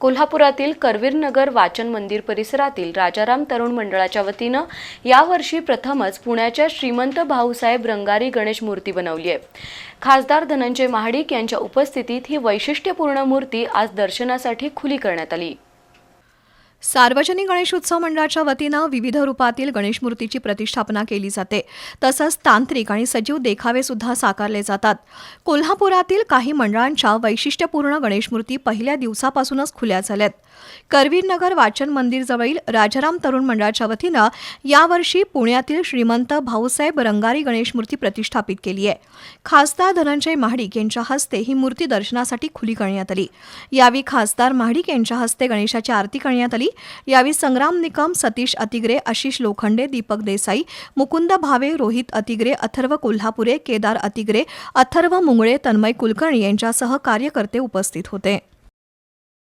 कोल्हापुरातील करवीरनगर वाचन मंदिर परिसरातील राजाराम तरुण मंडळाच्या वतीनं यावर्षी प्रथमच पुण्याच्या श्रीमंत भाऊसाहेब रंगारी गणेश मूर्ती बनवली आहे. खासदार धनंजय महाडिक यांच्या उपस्थितीत ही वैशिष्ट्यपूर्ण मूर्ती आज दर्शनासाठी खुली करण्यात आली. सार्वजनिक गणेशोत्सव मंडळाच्या वतीनं विविध रूपातील गणेश मूर्तीची प्रतिष्ठापना केली जाते. तसंच तांत्रिक आणि सजीव देखावे सुद्धा साकारले जातात. कोल्हापुरातील काही मंडळांच्या वैशिष्ट्यपूर्ण गणेश मूर्ती पहिल्या दिवसापासूनच खुल्या झाल्यात. करवीरनगर वाचन मंदिरजवळील राजाराम तरुण मंडळाच्या वतीनं यावर्षी पुण्यातील श्रीमंत भाऊसाहेब रंगारी गणेश मूर्ती प्रतिष्ठापित केली आहे. खासदार धनंजय महाडिक यांच्या हस्ते ही मूर्ती दर्शनासाठी खुली करण्यात आली. यावेळी खासदार महाडिक यांच्या हस्ते गणेशाची आरती करण्यात आली. यावेळी संग्राम निकम सतीश अतिग्रे आशिष लोखंडे दीपक देसाई मुकुंद भावे रोहित अतिग्रे अथर्व कोल्हापुरे केदार अतिग्रे अथर्व मुंगळे तन्मय कुलकर्णी यांच्यासह कार्यकर्ते उपस्थित होते.